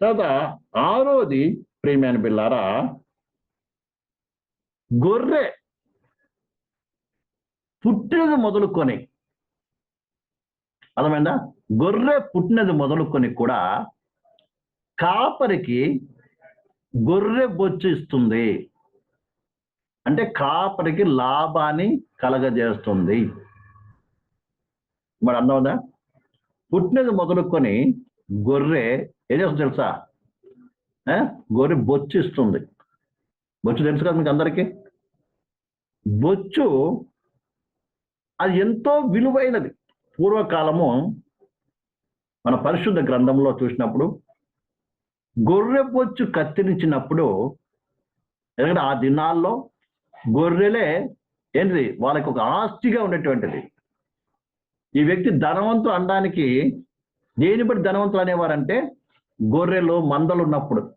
తర్వాత ఆరోది ప్రియమైన బిల్లారా గొర్రె పుట్టినది మొదలుకొని అర్థమైందా? గొర్రె పుట్టినది మొదలుకొని కూడా కాపరికి గొర్రె బొచ్చు ఇస్తుంది. అంటే కాపరికి లాభాన్ని కలగజేస్తుంది. మరి అర్థమైందా పుట్టినది మొదలుకొని గొర్రె ఏం చేస్తుంది తెలుసా? ఆ? గొర్రె బొచ్చు ఇస్తుంది. బొచ్చు తెలుసు కదా మీకు అందరికీ? బొచ్చు అది ఎంతో విలువైనది. పూర్వకాలము మన పరిశుద్ధ గ్రంథంలో చూసినప్పుడు గొర్రె బొచ్చు కత్తిరించినప్పుడు ఎందుకంటే ఆ దినాల్లో గొర్రెలే ఏంటిది? వాళ్ళకి ఒక ఆస్తిగా ఉండేటువంటిది. ఈ వ్యక్తి ధనవంతుడు అనడానికి దేని బట్టి ధనవంతులు అనేవారంటే గొర్రెలు మందలు ఉన్నప్పుడు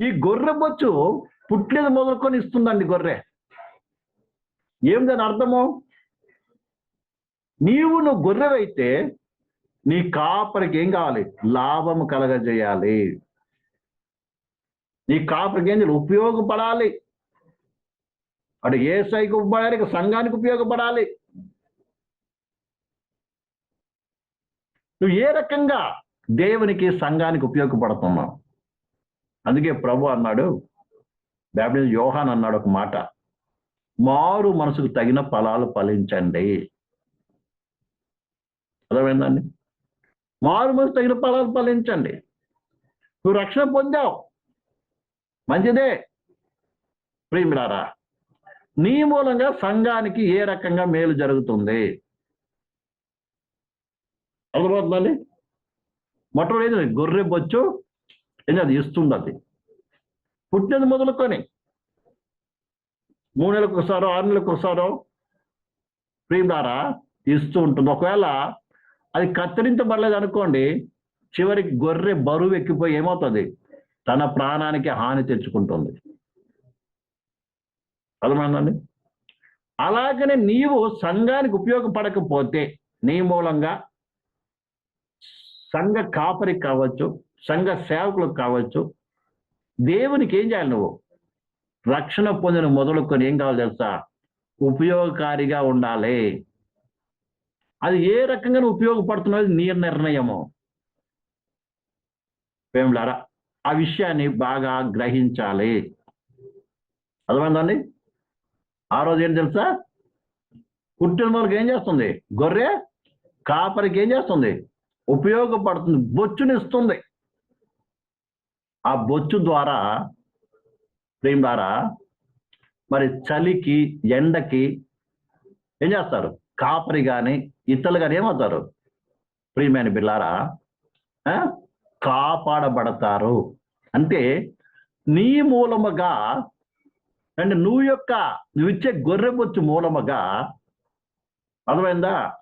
ఈ గొర్రె బొచ్చు పుట్టినది మొదలుకొని ఇస్తుందండి గొర్రె. ఏం దాని అర్థము? నీవు నువ్వు గొర్రెవైతే నీ కాపరికి ఏం కావాలి? లాభము కలగజేయాలి. నీ కాపరికి ఏం చేయాలి? ఉపయోగపడాలి. అటు ఏ సైకి ఉపయోగపడాలి సంఘానికి ఉపయోగపడాలి. నువ్వు ఏ రకంగా దేవునికి సంఘానికి ఉపయోగపడుతున్నాం. అందుకే ప్రభు అన్నాడు బ్యాప్టిజం యోహాన్ అన్నాడు ఒక మాట మారు మనసుకు తగిన ఫలాలు ఫలించండి. అర్థమైందండి? మారు మనసు తగిన ఫలాలు ఫలించండి. నువ్వు రక్షణ పొందావు. మంచిదే. ప్రియమిడారా నీ మూలంగా సంఘానికి ఏ రకంగా మేలు జరుగుతుంది? అర్థమవుతుందండి మొట్టమొదటి గొర్రె బొచ్చు ఏంటి అది ఇస్తుంది అది పుట్టినది మొదలుకొని మూడు నెలలకు ఒకసారో ఆరు నెలలకు ఒకసారో ద్వారా ఇస్తూ ఉంటుంది. ఒకవేళ అది కత్తిరించబడలేదు అనుకోండి చివరికి గొర్రె బరువు ఎక్కిపోయి ఏమవుతుంది? తన ప్రాణానికి హాని తెచ్చుకుంటుంది. అర్థమైందండి? అలాగనే నీవు సంఘానికి ఉపయోగపడకపోతే నీ మూలంగా సంఘ కాపరికి కావచ్చు సంఘ సేవకులకు కావచ్చు దేవునికి ఏం చేయాలి నువ్వు? రక్షణ పొందిన మొదలుకొని ఏం కావాలి తెలుసా? ఉపయోగకారిగా ఉండాలి. అది ఏ రకంగా ఉపయోగపడుతున్నది నీ నిర్ణయము. ప్రేమలారా ఆ విషయాన్ని బాగా గ్రహించాలి. అర్థమైందండి ఆ రోజు ఏం తెలుసా? పుట్టిన వాళ్ళకి ఏం చేస్తుంది? గొర్రె కాపరికి ఏం చేస్తుంది? ఉపయోగపడుతుంది. బొచ్చునిస్తుంది. ఆ బొచ్చు ద్వారా ప్రేమ ద్వారా మరి చలికి ఎండకి ఏం చేస్తారు? కాపరి కానీ ఇతరులు కానీ ఏమవుతారు? ప్రియమైన బిల్లారా ఆ? కాపాడబడతారు. అంటే నీ మూలముగా అంటే నువ్వు యొక్క నువ్వు ఇచ్చే గొర్రె బొచ్చు మూలముగా అర్థమైందా?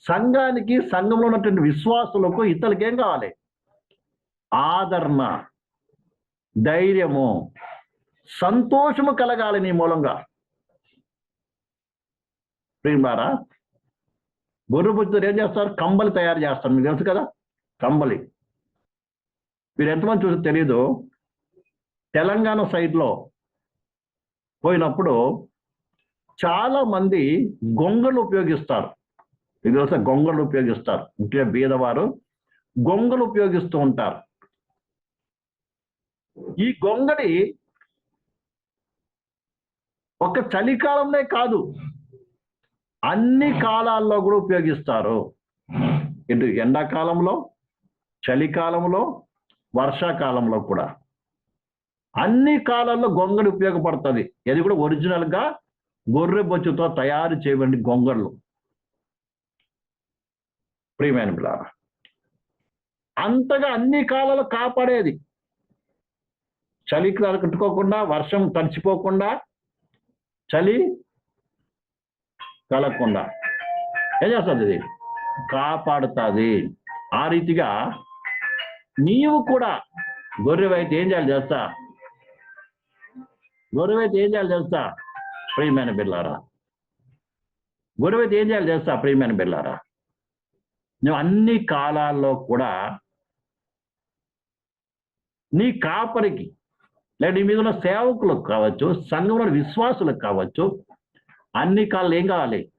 సంఘానికి సంఘంలో ఉన్నటువంటి విశ్వాసులకు ఇతరులకి ఏం కావాలి? ఆదరణ ధైర్యము సంతోషము కలగాలి నీ మూలంగా. ప్రియులారా గొర్రె ఏం చేస్తారు? కంబలి తయారు చేస్తారు. మీకు తెలుసు కదా? కంబలి. మీరు ఎంతమంది చూసి తెలియదు తెలంగాణ సైడ్లో పోయినప్పుడు చాలా మంది గొంగలు ఉపయోగిస్తారు. ఈ గొంగళ్ళు గొంగలు ఉపయోగిస్తారు. ముఖ్యంగా బీదవారు గొంగలు ఉపయోగిస్తూ ఉంటారు. ఈ గొంగడి ఒక చలికాలంలో కాదు అన్ని కాలాల్లో కూడా ఉపయోగిస్తారు. ఇటు ఎండాకాలంలో చలికాలంలో వర్షాకాలంలో కూడా. అన్ని కాలాల్లో గొంగడి ఉపయోగపడుతుంది. ఇది కూడా ఒరిజినల్గా గొర్రె బొచ్చుతో తయారు చేయబడి గొంగళ్ళు ప్రియమైన పిల్లారా అంతగా అన్ని కాలాలు కాపాడేది. చలికి కట్టుకోకుండా వర్షం తడిచిపోకుండా చలి కలగకుండా. ఏం చేస్తుంది ఇది కాపాడుతుంది. ఆ రీతిగా నీవు కూడా గొర్రెవైతే ఏం చేయాలి చేస్తా గొర్రెవైతే ఏం చేయాలి చేస్తా ప్రియమైన బిల్లారా గొర్రెవైతే ఏం చేయాలి చేస్తా ప్రియమైన బిల్లారా నువ్వు అన్ని కాలాల్లో కూడా నీ కాపరికి లేదా నీ మీద ఉన్న సేవకులకు కావచ్చు సంఘంలో విశ్వాసులకు కావచ్చు అన్ని కాళ్ళు ఏం కావాలి?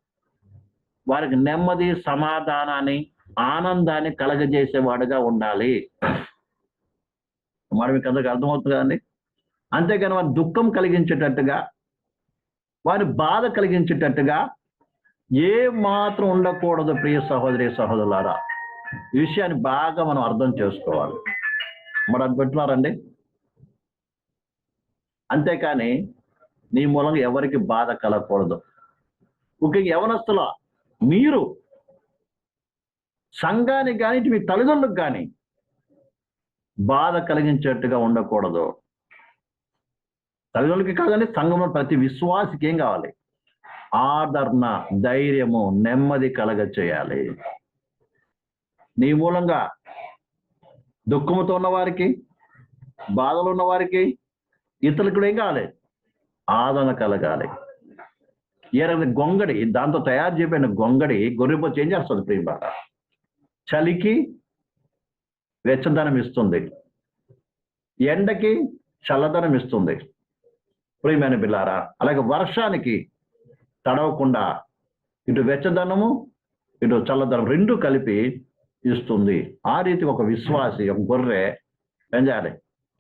వారికి నెమ్మది సమాధానాన్ని ఆనందాన్ని కలగజేసేవాడుగా ఉండాలి. మరి మీకు అందరికి అర్థమవుతుంది కదండి అంతేగాని వారి దుఃఖం కలిగించేటట్టుగా వారి బాధ కలిగించేటట్టుగా ఏ మాత్రం ఉండకూడదు ప్రియ సహోదరి సహోదరులారా. ఈ విషయాన్ని బాగా మనం అర్థం చేసుకోవాలి. మరి అనుకుంటున్నారండి అంతేకాని నీ మూలంగా ఎవరికి బాధ కలగకూడదు. ముఖ్యంగా యవనస్తుల మీరు సంఘానికి కానీ మీ తల్లిదండ్రులకు కానీ బాధ కలిగించేట్టుగా ఉండకూడదు. తల్లిదండ్రులకి కాదండి సంఘంలో ప్రతి విశ్వాసికి ఏం కావాలి? ఆదరణ ధైర్యము నెమ్మది కలగ చేయాలి నీ మూలంగా దుఃఖముతో ఉన్న వారికి బాధలు ఉన్న వారికి ఇతరులకు కూడా ఏం కావాలి? ఆదరణ కలగాలి. ఏ గొంగడి దాంతో తయారు చేయబడిన గొంగడి గొర్రెపోతు ఏం చేస్తుంది ప్రియ చలికి వెచ్చదనం ఇస్తుంది. ఎండకి చల్లదనం ఇస్తుంది. ప్రియమైన బిల్లారా అలాగే వర్షానికి తడవకుండా ఇటు వెచ్చదనము ఇటు చల్లదనం రెండు కలిపి ఇస్తుంది. ఆ రీతి ఒక విశ్వాసి ఒక గొర్రె ఏం చేయాలి?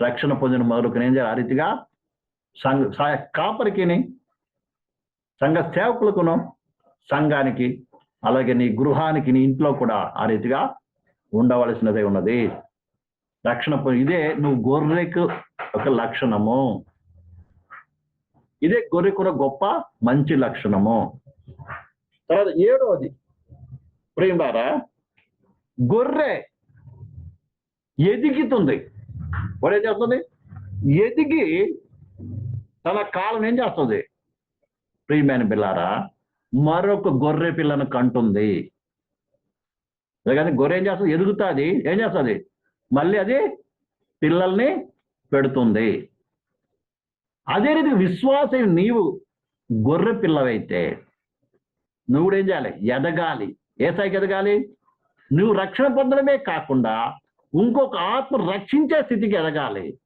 రక్షణ పొందిన మొదలుకొని ఏం చేయాలి? ఆ రీతిగా సంఘ సా- కాపరికిని సంఘ సేవకులకును సంఘానికి అలాగే నీ గృహానికి నీ ఇంట్లో కూడా ఆ రీతిగా ఉండవలసినదే ఉన్నది. రక్షణ ఇదే నువ్వు గొర్రెకు ఒక లక్షణము. ఇదే గొర్రెకున్న గొప్ప మంచి లక్షణము. తర్వాత ఏడవది. ప్రేమారా గొర్రె ఎదిగితుంది. వాడు ఏం చేస్తుంది? ఎదిగి తన కాలం ఏం చేస్తుంది? ప్రియమైన పిల్లారా మరొక గొర్రె పిల్లను కంటుంది. కానీ గొర్రె ఏం చేస్తుంది? ఎదుగుతుంది. ఏం చేస్తుంది? మళ్ళీ అది పిల్లల్ని పెడుతుంది. అదే రీతి విశ్వాసం నీవు గొర్రె పిల్లవైతే నువ్వు కూడా ఏం చేయాలి? ఎదగాలి. ఏ స్థాయికి ఎదగాలి? నువ్వు రక్షణ పొందడమే కాకుండా ఇంకొక ఆత్మ రక్షించే స్థితికి ఎదగాలి.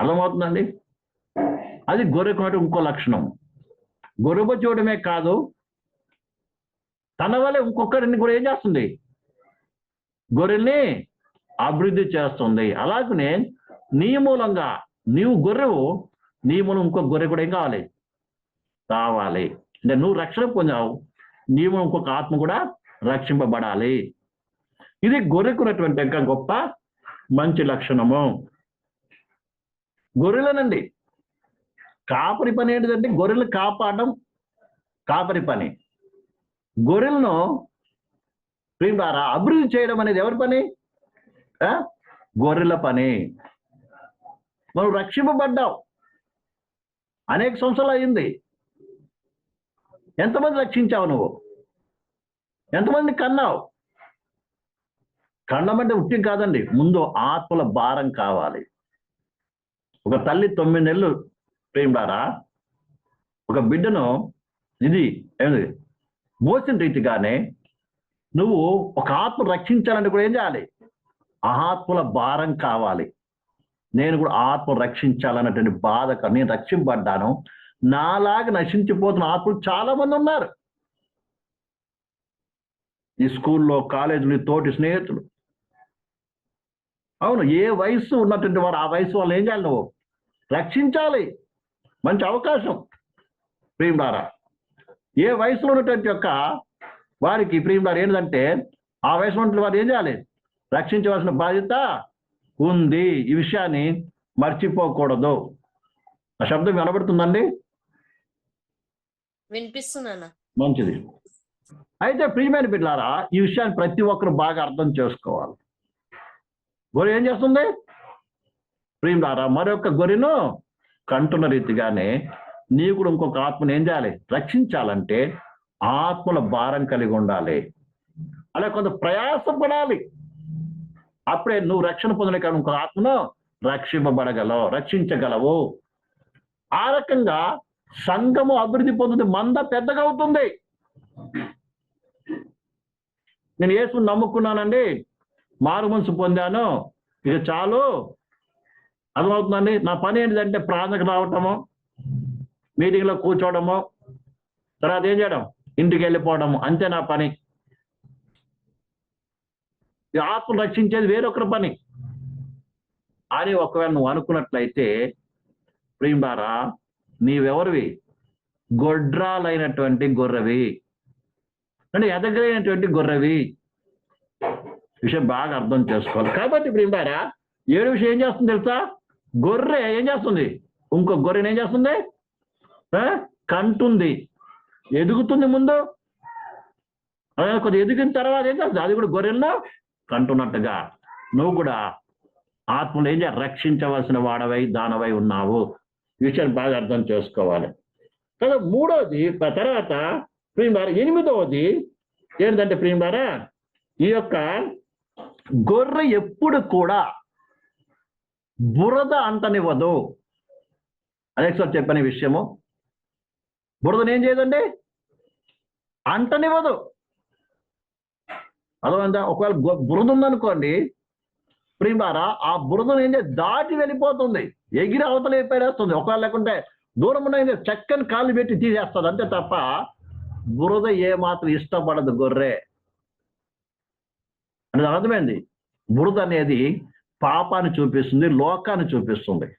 అర్థమవుతుందండి? అది గొర్రె కొనటం ఇంకో లక్షణం. గొర్రెబ చూడమే కాదు తన వల్ల ఇంకొకరిని కూడా ఏం చేస్తుంది? గొర్రెల్ని అభివృద్ధి చేస్తుంది. అలాగనే నీ మూలంగా నీవు గొర్రెవు నీ మనం ఇంకో గొర్రె కూడా ఏం కావాలి? కావాలి. అంటే నువ్వు రక్షణ పొందావు నీ మూలం ఇంకొక ఆత్మ కూడా రక్షింపబడాలి. ఇది గొర్రెకున్నటువంటి ఇంకా గొప్ప మంచి లక్షణము. గొర్రెలనండి కాపరి పని ఏంటిదంటే గొర్రెలు కాపాడడం కాపరి పని. గొర్రెలను ప్రియులారా అభివృద్ధి చేయడం అనేది ఎవరి పని? ఆ? గొర్రెల పని. మనం రక్షింపబడ్డాం. అనేక సంవత్సరాలు అయింది. ఎంతమంది రక్షించావు నువ్వు? ఎంతమంది కన్నావు? కండమంటే ఉట్టి కాదండి. ముందు ఆత్మల భారం కావాలి. ఒక తల్లి తొమ్మిది నెలలు ప్రేమడారా? ఒక బిడ్డను ఇది ఏమి మోసిన రీతిగానే నువ్వు ఒక ఆత్మ రక్షించాలంటే కూడా ఏం చేయాలి? ఆత్మల భారం కావాలి. నేను కూడా ఆత్మ రక్షించాలన్నటువంటి బాధ నేను రక్షింపడ్డాను నాలాగా నశించిపోతున్న ఆత్మలు చాలా మంది ఉన్నారు. ఈ స్కూల్లో కాలేజీలు తోటి స్నేహితులు. అవును ఏ వయసు ఉన్నటువంటి వారు ఆ వయసు వాళ్ళు ఏం చేయాలి నువ్వు? రక్షించాలి. మంచి అవకాశం. ప్రియుడారా ఏ వయసులో ఉన్నటువంటి యొక్క వారికి ప్రియుడారు ఏంటంటే ఆ వయసులో ఉన్నటువంటి వారు ఏం చేయాలి? రక్షించవలసిన బాధ్యత ఉంది. ఈ విషయాన్ని మర్చిపోకూడదు. ఆ శబ్దం వినబడుతుందండి? వినిపిస్తున్నానా మంచిది. అయితే ప్రియమైన బిడ్డారా ఈ విషయాన్ని ప్రతి ఒక్కరు బాగా అర్థం చేసుకోవాలి. గొర్రె ఏం చేస్తుంది? ప్రియులారా మరొక గొర్రెను కంటున్న రీతిగానే నీవు కూడా ఇంకొక ఆత్మను ఏం చేయాలి? రక్షించాలంటే ఆత్మల భారం కలిగి ఉండాలి. అలా కొంత ప్రయాసపడాలి. అప్పుడే నువ్వు రక్షణ పొందలేక ఇంకో ఆత్మను రక్షింపబడగలవు రక్షించగలవు. ఆ రకంగా సంఘము అభివృద్ధి పొందుతుంది మంద పెద్దగా అవుతుంది. నేను యేసుని నమ్ముకున్నానండి. మారు మనసు పొందాను. ఇక చాలు. అర్థమవుతుందండి? నా పని ఏంటిదంటే ప్రార్థనకు రావటము మీటింగ్లో కూర్చోవడము తర్వాత ఏం చేయడం? ఇంటికి వెళ్ళిపోవడము. అంతే నా పని. ఈ ఆత్మ రక్షించేది వేరొకరి పని. అని ఒకవేళ నువ్వు అనుకున్నట్లయితే ప్రియుడారా నీవెవరివి? గొడ్రాలైనటువంటి గొర్రెవి. అంటే ఎదగలైనటువంటి గొర్రెవి. విషయం బాగా అర్థం చేసుకోవాలి. కాబట్టి ప్రియుడారా ఏడు విషయం ఏం చేస్తుంది తెలుసా? గొర్రె ఏం చేస్తుంది? ఇంకో గొర్రెని ఏం చేస్తుంది? ఆ? కంటుంది. ఎదుగుతుంది ముందు. అదే కొద్ది ఎదిగిన తర్వాత ఏం చేస్తుంది? అది కూడా గొర్రెల్లో కంటున్నట్టుగా నువ్వు కూడా ఆత్మలు ఏం రక్షించవలసిన వాడవై దానవై ఉన్నావు. విషయం విషయాన్ని బాగా అర్థం చేసుకోవాలి. కదా మూడవది తర్వాత ప్రియంబార ఎనిమిదవది ఏంటంటే ప్రియంబార ఈ యొక్క గొర్రె ఎప్పుడు కూడా బురద అంటనివ్వదు. అలెక్సార్ చెప్పని విషయము. బురదను ఏం చేయదండి? అంటనివ్వదు. అర్థమైందా? ఒకవేళ బురద ఉందనుకోండి ప్రియులారా ఆ బురదను ఏం చేసి దాటి వెళ్ళిపోతుంది. ఎగిరి అవతల పడేస్తుంది ఒకవేళ లేకుంటే దూరం ఉన్న చక్కని కాళ్ళు పెట్టి తీసేస్తుంది. అంతే తప్ప బురద ఏమాత్రం ఇష్టపడదు గొర్రె. అనేది అర్థమైంది? బురద అనేది పాపాన్ని చూపిస్తుంది లోకాన్ని చూపిస్తుంది.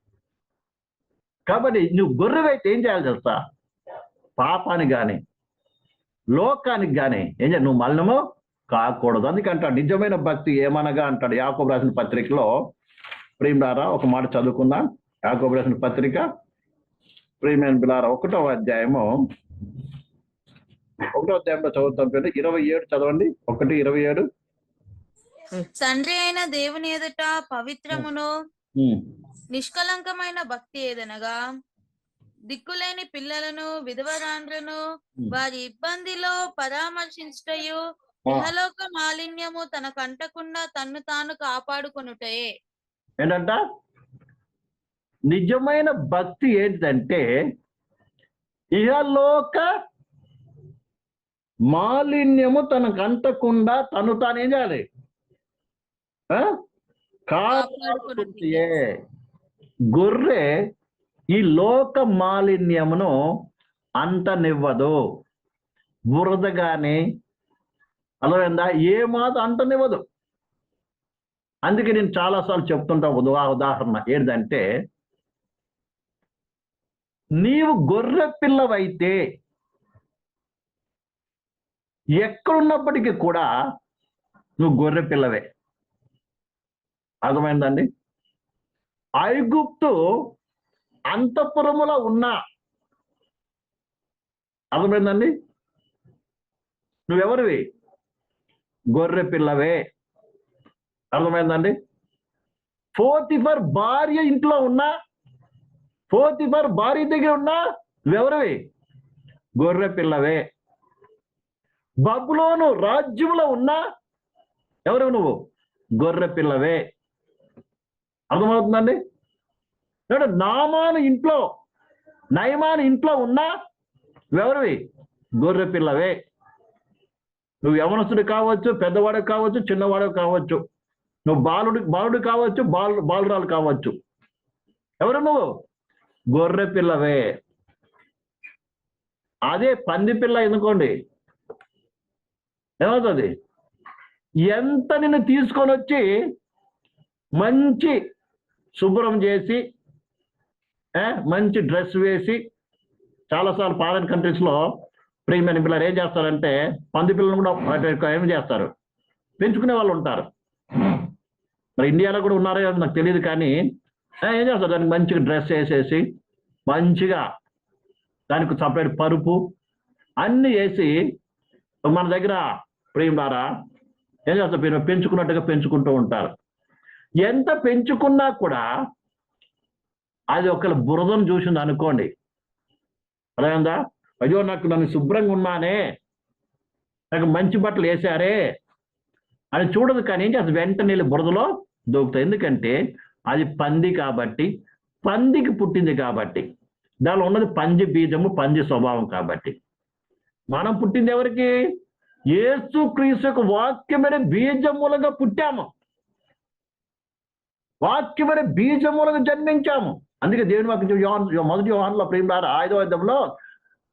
కాబట్టి నువ్వు గొర్రెవైతే ఏం చేయాలి తెలుసా? పాపానికి కానీ లోకానికి కానీ ఏం చేయాలి? నువ్వు మలినము కాకూడదు. అందుకంటాడు నిజమైన భక్తి ఏమనగా? అంటాడు. యాకోబు రాసిన పత్రికలో ప్రేమలారా ఒక మాట చదువుకుందాం. యాకోబు రాసిన పత్రిక ప్రేమైన బిలారా ఒకటో అధ్యాయము ఒకటో అధ్యాయంలో చదువుతాం పేరు ఇరవై ఏడు చదవండి. ఒకటి ఇరవై ఏడు. తండ్రి అయిన దేవుని ఎదుట పవిత్రమును నిష్కలంకమైన భక్తి ఏదనగా? దిక్కులేని పిల్లలను విధవరాండ్రను. వారి ఇబ్బందిలో పరామర్శించుటయు ఇహలోక మాలిన్యము తన కంటకుండా తన్ను తాను కాపాడుకొనుటయే ఏంటంట? నిజమైన భక్తి ఏంటంటే ఇహలోక మాలిన్యము తనకు అంటకుండా తను తాను ఏం చేయాలి? కాపాడుకుంటే గొర్రె ఈ లోక మాలిన్యమును అంటనివ్వదు బురద గాని అలవేందా ఏ మాత అంటనివ్వదు. అందుకే నేను చాలాసార్లు చెప్తుంటా ఉదా ఉదాహరణ ఏంటంటే నీవు గొర్రె పిల్లవైతే ఎక్కడున్నప్పటికీ కూడా నువ్వు గొర్రె పిల్లవే. అర్థమైందండి? ఐగుప్తు అంతఃపురములో ఉన్నా. అర్థమైందండి? నువ్వెవరివి? గొర్రె పిల్లవే. అర్థమైందండి? ఫోర్తిఫర్ భార్య ఇంట్లో ఉన్నా ఫోతిఫర్ భార్య దగ్గర ఉన్నా నువ్వెవరివి గొర్రె పిల్లవే. బబులోను రాజ్యంలో ఉన్నా ఎవరు నువ్వు? గొర్రె పిల్లవే. అర్థమవుతుందండి? ఏమంటే నామాను ఇంట్లో నయమాను ఇంట్లో ఉన్నా ఎవరివి? గొర్రె పిల్లవే. నువ్వు యవనస్తుడు కావచ్చు పెద్దవాడు కావచ్చు చిన్నవాడు కావచ్చు. నువ్వు బాలుడు బాలుడు కావచ్చు బాలు బాలురాలు కావచ్చు. ఎవరు నువ్వు? గొర్రె పిల్లవే. అదే పంది పిల్ల ఎందుకోండి? ఏమవుతుంది? ఎంత నిన్ను తీసుకొని వచ్చి మంచి శుభ్రం చేసి మంచి డ్రెస్ వేసి చాలాసార్లు ఫారెన్ కంట్రీస్లో ప్రియమైన పిల్లలు ఏం చేస్తారంటే పంది పిల్లలు కూడా ఏం చేస్తారు? పెంచుకునే వాళ్ళు ఉంటారు. మరి ఇండియాలో కూడా ఉన్నారో నాకు తెలియదు కానీ ఏం చేస్తారు? దానికి మంచిగా డ్రెస్ వేసేసి మంచిగా దానికి సపరేట్ పరుపు అన్ని వేసి మన దగ్గర ప్రియులారా ఏం చేస్తారు? పెంచుకున్నట్టుగా పెంచుకుంటూ ఉంటారు. ఎంత పెంచుకున్నా కూడా అది ఒకళ్ళ బురదను చూసింది అనుకోండి. అదేందా అయ్యో నాకు నన్ను శుభ్రంగా ఉన్నానే. నాకు మంచి బట్టలు వేసారే అని చూడదు కానీ ఏంటి అది వెంటనే నీళ్ళు బురదలో దూకుతాయి. ఎందుకంటే అది పంది కాబట్టి పందికి పుట్టింది కాబట్టి దానిలో ఉన్నది పంది బీజము పంది స్వభావం కాబట్టి. మనం పుట్టింది ఎవరికి? ఏసు క్రీస్తు యొక్క వాక్యమైన బీజం మూలంగా పుట్టాము. వాక్యమైన బీజములకు జన్మించాము. అందుకే దేవుని వాక్యం మొదటి యోహాన్లో ప్రేమ ఐదో అర్థంలో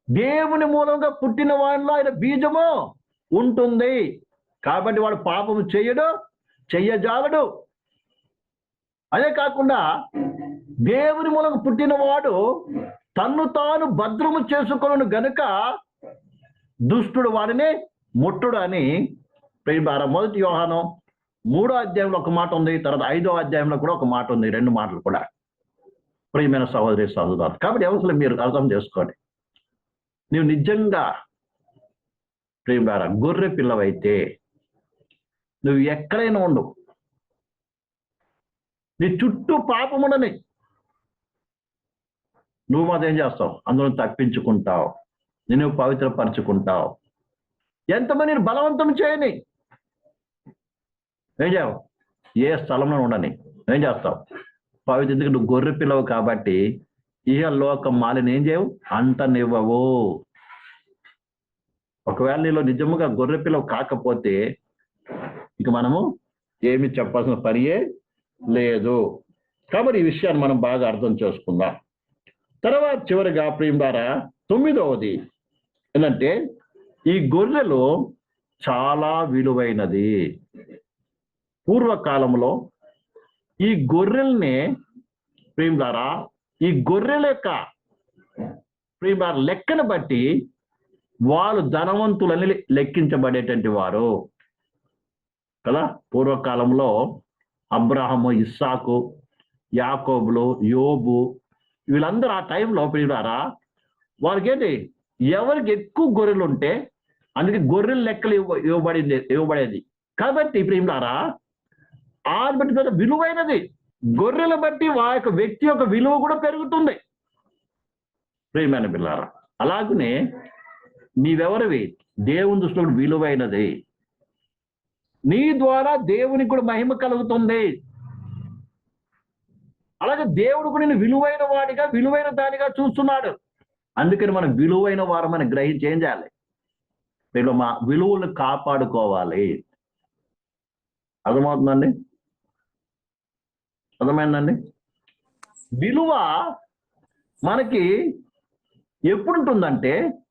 దేవుని మూలంగా పుట్టిన వాడిలో ఆయన బీజము ఉంటుంది. కాబట్టి వాడు పాపం చేయడు చెయ్యజాలడు. అదే కాకుండా దేవుని మూలంగా పుట్టిన వాడు తన్ను తాను భద్రము చేసుకొను గనుక దుష్టుడు వాడిని ముట్టుడు అని ప్రేమార మొదటి వ్యవహారం మూడో అధ్యాయంలో ఒక మాట ఉంది తర్వాత ఐదో అధ్యాయంలో కూడా ఒక మాట ఉంది రెండు మాటలు కూడా. ప్రియమైన సహోదరి సహోదరు కాబట్టి ఎవరు మీరు అర్థం చేసుకోండి. నువ్వు నిజంగా ప్రేమిడారా గొర్రె పిల్లవైతే నువ్వు ఎక్కడైనా ఉండు. నీ చుట్టూ పాపం ఉండని. నువ్వు మాదేం చేస్తావు? అందులో తప్పించుకుంటావు. నేను పవిత్రపరచుకుంటావు. ఎంతమందిని బలవంతం చేయని. ఏం చేయవు ఏ స్థలంలో ఉండని. ఏం చేస్తావు? పవిత్ర ఎందుకు? నువ్వు గొర్రె పిల్లవు కాబట్టి ఇహ లోకం మాలిని ఏం చేయవు? అంటనివ్వవు. ఒకవేళ నీలో నిజముగా గొర్రె పిల్లవు కాకపోతే ఇక మనము ఏమి చెప్పాల్సిన పనియే లేదు. కాబట్టి ఈ విషయాన్ని మనం బాగా అర్థం చేసుకుందాం. తర్వాత చివరిగా ప్రియం ద్వారా తొమ్మిదవది. ఏంటంటే ఈ గొర్రెలు చాలా విలువైనది. పూర్వకాలంలో ఈ గొర్రెల్ని ప్రియం ద్వారా ఈ గొర్రెల యొక్క లెక్కను బట్టి వాళ్ళు ధనవంతులని లెక్కించబడేటువంటి వారు. కదా? పూర్వకాలంలో అబ్రహము ఇస్సాకు యాకోబులు యోబు వీళ్ళందరూ ఆ టైంలో ప్రియులారా వారికి ఏంటి ఎవరికి ఎక్కువ గొర్రెలు ఉంటే అందుకే గొర్రెల లెక్కలు ఇవ్వ ఇవ్వబడింది ఇవ్వబడేది. కాబట్టి ప్రియులారా ఆ బట్టి విలువైనది గొర్రెల బట్టి వా యొక్క వ్యక్తి యొక్క విలువ కూడా పెరుగుతుంది. ప్రియమైన పిల్లారా అలాగనే నీవెవరివి? దేవుని దృష్టిలో విలువైనది. నీ ద్వారా దేవునికి కూడా మహిమ కలుగుతుంది. అలాగే దేవుడు కూడా నేను విలువైన వాడిగా విలువైన దానిగా చూస్తున్నాడు. అందుకని మనం విలువైన వారమని గ్రహించి ఏం చేయాలి? వీళ్ళు మా విలువలు కాపాడుకోవాలి. అర్థమవుతుందండి? అర్థమైందండి? విలువ మనకి ఎప్పుడు ఉంటుందంటే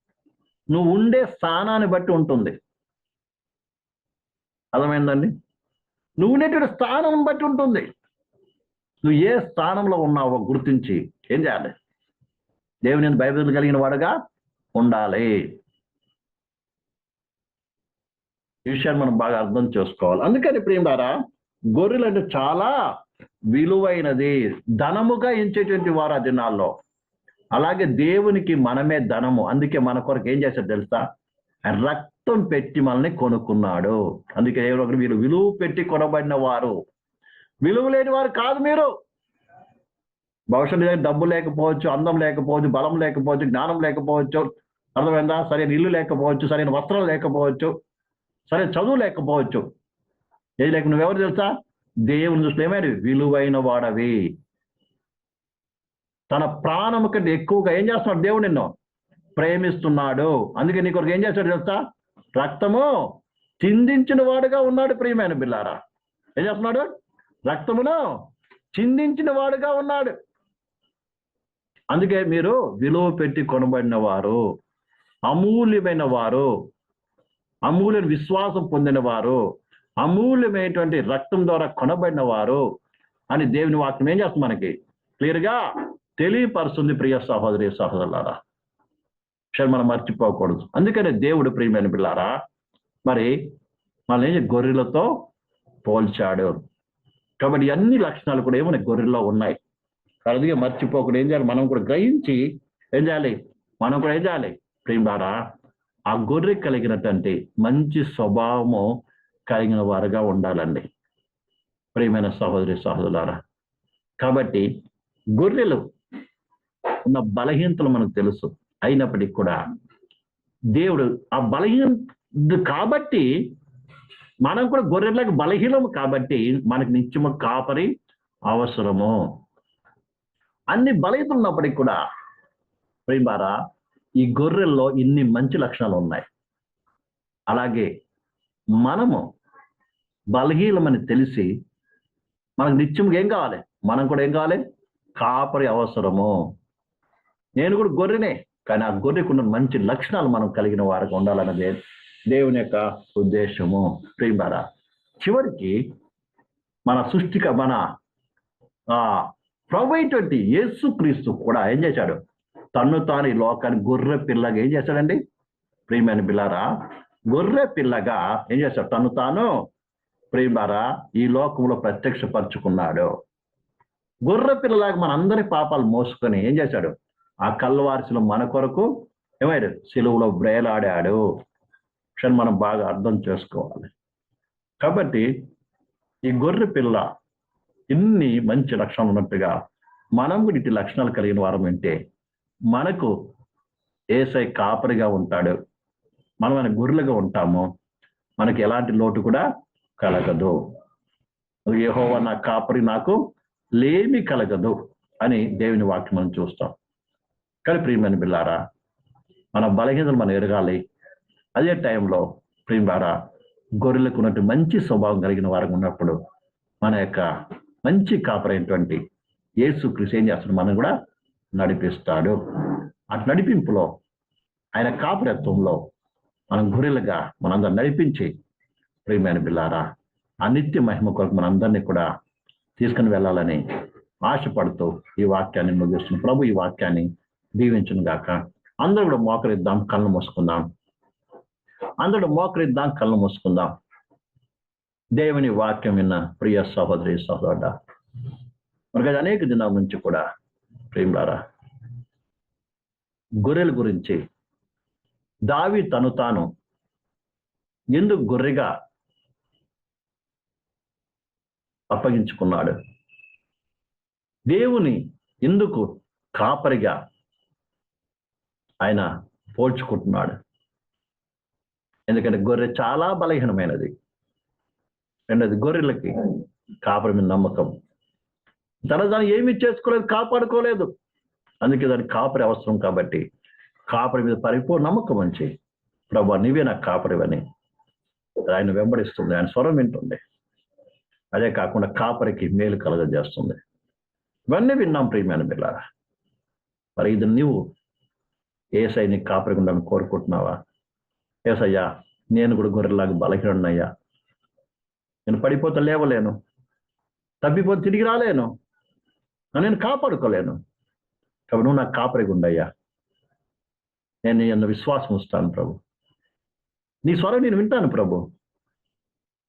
నువ్వు ఉండే స్థానాన్ని బట్టి ఉంటుంది. అర్థమైందండి? నువ్వు ఉండేటువంటి స్థానం బట్టి ఉంటుంది. నువ్వు ఏ స్థానంలో ఉన్నావో గుర్తించి ఏం చేయాలి? దేవుని బైబిల్ కలిగిన వాడుగా ఉండాలి. ఈ విషయాన్ని మనం బాగా అర్థం చేసుకోవాలి. అందుకని ప్రేమ గొర్రెలు అంటే చాలా విలువైనది ధనముగా ఎంచేటువంటి వారు ఆ దినాల్లో. అలాగే దేవునికి మనమే ధనము. అందుకే మన కొరకు ఏం చేశాడు తెలుసా? రక్తం పెట్టి మనల్ని కొనుక్కున్నాడు. అందుకే ఎవరో ఒకరు మీరు విలువ పెట్టి కొనబడిన వారు. విలువ లేని వారు కాదు మీరు. భవిష్యత్తు డబ్బు లేకపోవచ్చు అందం లేకపోవచ్చు బలం లేకపోవచ్చు జ్ఞానం లేకపోవచ్చు అర్థమైందా? సరైన ఇల్లు లేకపోవచ్చు సరైన వస్త్రం లేకపోవచ్చు సరైన చదువు లేకపోవచ్చు. ఏది లేక నువ్వెవరు తెలుసా? దేవుని దృష్టిలో ఏమైనా విలువైన వాడవి. తన ప్రాణము కంటే ఎక్కువగా ఏం చేస్తున్నాడు దేవుడు నిన్ను? ప్రేమిస్తున్నాడు. అందుకే నీ కొరకు ఏం చేస్తాడు తెలుసా? రక్తము చిందించిన వాడుగా ఉన్నాడు ప్రియమైన బిల్లారా ఏం చేస్తున్నాడు? రక్తమును చిందించిన వాడుగా ఉన్నాడు. అందుకే మీరు విలువ పెట్టి కొనబడిన వారు అమూల్యమైన వారు అమూల్య విశ్వాసం పొందిన వారు అమూల్యమైనటువంటి రక్తం ద్వారా కొనబడిన వారు అని దేవుని వాక్యం ఏం చేస్తుంది మనకి? క్లియర్గా తెలియపరుస్తుంది ప్రియ సహోదరి సహోదరులారా. సరే మనం మర్చిపోకూడదు. అందుకనే దేవుడు ప్రియమైన పిల్లారా మరి మనల్ని గొర్రెలతో పోల్చాడు. కాబట్టి అన్ని లక్షణాలు కూడా ఏమో గొర్రెల్లో ఉన్నాయి. అందుకే మర్చిపోకుండా ఏం చేయాలి? మనం కూడా గ్రహించి ఏం చేయాలి? మనం కూడా ఏం చేయాలి? ప్రియులారా ఆ గొర్రె కలిగినటువంటి మంచి స్వభావము కలిగిన వారుగా ఉండాలండి. ప్రియమైన సహోదరి సహోదరులారా కాబట్టి గొర్రెలు ఉన్న బలహీనతలు మనకు తెలుసు. అయినప్పటికీ కూడా దేవుడు ఆ బలహీన కాబట్టి మనం కూడా గొర్రెలకు బలహీనము కాబట్టి మనకు నిత్యము కాపరి అవసరము. అన్ని బలహీనతలు ఉన్నప్పటికీ కూడా ప్రేమారా ఈ గొర్రెల్లో ఇన్ని మంచి లక్షణాలు ఉన్నాయి. అలాగే మనము బలహీనమని తెలిసి మనకు నిత్యం ఏం కావాలి? మనం కూడా ఏం కావాలి? కాపరి అవసరము. నేను కూడా గొర్రెనే కానీ ఆ గొర్రెకున్న మంచి లక్షణాలు మనం కలిగిన వారికి ఉండాలన్నదే దేవుని యొక్క ఉద్దేశము. ప్రియులారా చివరికి మన సృష్టిక మన ఆ ప్రభు అయినటువంటి యేసు క్రీస్తు కూడా ఏం చేశాడు? తన్ను తాను ఈ లోకాన్ని గొర్రె పిల్లగా ఏం చేశాడండి? ప్రియమైన పిల్లారా గొర్రె పిల్లగా ఏం చేశాడు? తను తాను ప్రేమారా ఈ లోకంలో ప్రత్యక్షపరుచుకున్నాడు. గొర్రె పిల్లలాగా మన అందరి పాపాలు మోసుకొని ఏం చేశాడు? ఆ కల్వారిసులు మన కొరకు ఏమయ్యాడు సిలువలో బ్రేలాడాడు క్షణం మనం బాగా అర్థం చేసుకోవాలి. కాబట్టి ఈ గొర్రె పిల్ల ఇన్ని మంచి లక్షణాలు ఉన్నట్టుగా మనం కూడా ఇటు లక్షణాలు కలిగిన వారం అంటే మనకు ఏసై కాపరిగా ఉంటాడు. మనం ఆయన గొర్రెలుగా ఉంటాము. మనకి ఎలాంటి లోటు కూడా కలగదు. యెహోవా నా కాపరి నాకు లేమి కలగదు అని దేవుని వాక్యం మనం చూస్తాం. కానీ ప్రియమైన బిల్లారా మన బలహీనతలు మనం ఎరగాలి. అదే టైంలో ప్రియమారా గొర్రెలకు ఉన్నట్టు మంచి స్వభావం కలిగిన వారు ఉన్నప్పుడు మన యొక్క మంచి కాపరైనటువంటి యేసు కృషి ఏం చేస్తాడు? మనం కూడా నడిపిస్తాడు. ఆ నడిపింపులో ఆయన కాపురత్వంలో మనం గొర్రెలుగా మనందరం నడిపించి ప్రియమైన బిల్లారా ఆ నిత్య మహిమ కొరకు మనందరినీ కూడా తీసుకుని వెళ్ళాలని ఆశపడుతూ ఈ వాక్యాన్ని ముగిస్తున్న ప్రభు ఈ వాక్యాన్ని దీవించును గాక. అందరూ కూడా మోకరిద్దాం కళ్ళు మూసుకుందాం. అందరూ మోకరిద్దాం కళ్ళు మూసుకుందాం. దేవుని వాక్యం విన్న ప్రియ సహోదరి సహోదరుడ మనకి అనేక దినాల నుంచి కూడా ప్రేమలారా గొర్రెల గురించి దావి తను తాను ఎందుకు గొర్రెగా అప్పగించుకున్నాడు. దేవుని ఎందుకు కాపరిగా ఆయన పోల్చుకుంటున్నాడు? ఎందుకంటే గొర్రె చాలా బలహీనమైనది. రెండోది గొర్రెలకి కాపరి మీద నమ్మకం. తన దాన్ని ఏమి చేసుకోలేదు కాపాడుకోలేదు. అందుకే దానికి కాపరి అవసరం కాబట్టి కాపరి మీద పరిపూర్ణ నమ్మకం ఉంచి ప్రభా నీవే నాకు కాపరివని. ఆయన వెంబడిస్తుంది ఆయన స్వరం వింటుంది. అదే కాకుండా కాపరికి మేలు కలగజేస్తుంది. ఇవన్నీ విన్నాం ప్రియమైన బిల్లారా మరి ఇది నువ్వు ఏసై నీకు కాపరి ఉండాలని కోరుకుంటున్నావా? ఏసయ్యా నేను కూడా గొర్రెలాగా బలహీనున్నయ్యా నేను పడిపోతే లేవలేను. తప్పిపోతే తిరిగి రాలేను. నేను కాపాడుకోలేను. కాబట్టి నువ్వు నాకు కాపరిగా ఉండయ్యా. నేను నీ అన్న విశ్వాసం ఉంచుతాను ప్రభు. నీ స్వరం నేను వింటాను ప్రభు.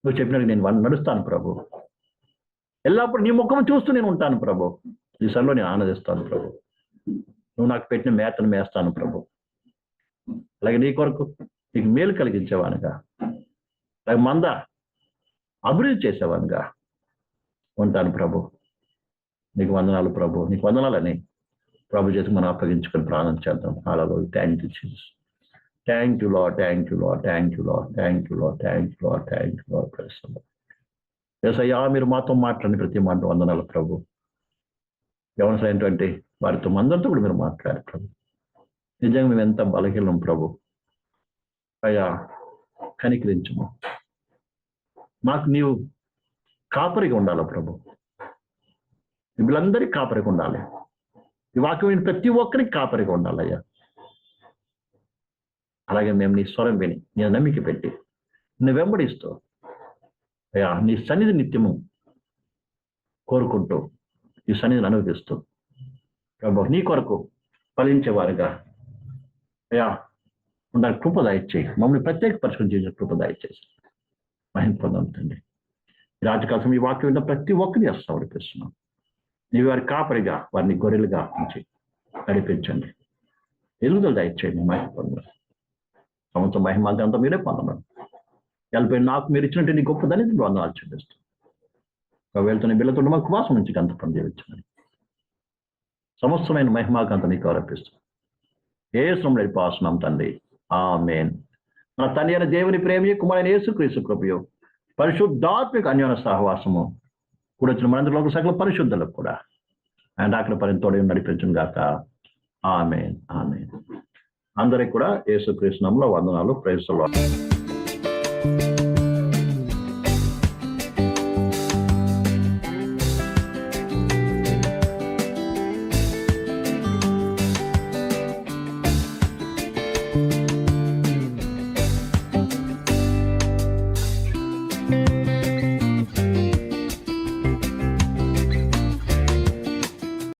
నువ్వు చెప్పినట్టు నేను వన్- నడుస్తాను ప్రభు. ఎల్లప్పుడు నీ ముఖం చూస్తూ నేను ఉంటాను ప్రభు. ఈ సరిలో నేను ఆనందిస్తాను ప్రభు. నువ్వు నాకు పెట్టిన మేతను మేస్తాను ప్రభు. అలాగే నీ కొరకు నీకు మేలు కలిగించేవానుగా. అలాగే మంద అభివృద్ధి చేసేవానుగా. ఉంటాను ప్రభు. నీకు వందనాలు ప్రభు. నీకు వందనాలని ప్రభు చేసి మనం అప్పగించుకొని ప్రాణం చేద్దాం. అలాగో thank you Jesus thank you Lord thank you Lord thank you Lord thank you Lord thank you Lord thank you Lord ప్రశ్న అయ్యా మీరు మాతో మాట్లాడిన ప్రతి మాట వందనాలు ప్రభు. ఎవరైనటువంటి వారితో అందరితో కూడా మీరు మాట్లాడారు ప్రభు. నిజంగా మేము ఎంత బలహీనం ప్రభు. అయ్యా కనికరించము. మాకు నీవు కాపరిగా ఉండాలి ప్రభు. వీళ్ళందరికీ కాపరిగా ఉండాలి. ఈ వాక్యం విని ప్రతి ఒక్కరికి కాపరిగా ఉండాలయ్యా. అలాగే మేము నీ స్వరం విని నీ నమ్మిక పెట్టి నువ్వు వెంబడిస్తూ అయ్యా నీ సన్నిధి నిత్యము కోరుకుంటూ ఈ సన్నిధిని అనుభవిస్తూ ప్రభు నీ కొరకు ఫలించేవారుగా అయ్యా ఉండాలి కృప దయచేయి మమ్మల్ని ప్రత్యేక పరిశుభ్రం చేసిన కృప దయచేసి మహిమ పొందాం ఈ ఈ వాక్యం విన్న ప్రతి ఒక్కరిని వస్తాం అనిపిస్తున్నాం నీవు వారి కాపరిగా వారిని గొర్రెలుగా ఉంచి నడిపించండి. ఎదుగుదల దయచేయండి మహిమ పొందాం సంవత్సరం మహిమ అంతా మీరే పొందమని. వెళ్ళిపోయి నాకు మీరు ఇచ్చినట్టు నీ గొప్పదని వందనాలు చూపిస్తాం. వెళ్తున్న బిళ్ళతో మాకు వాసం నుంచి గంత పని చేయవచ్చని సమస్తమైన మహిమాకంత నీకు ఆరోపిస్తాం. ఏ శ్రమలో నడిపాసనం తండ్రి. ఆ మేన్ మన తండ్రి అయిన దేవుని ప్రేమి కుమారైన యేసు క్రీస్తు పరిశుద్ధాత్మిక అన్యోన సహవాసము. కూడా వచ్చిన మనందరి లోపల సకల పరిశుద్ధులకు కూడా. ఆయన అక్కడ పరితోడే నడిపించను గాక. ఆమె ఆమె అందరికి కూడా యేసు కృష్ణంలో వందనాలు. ప్రేసలో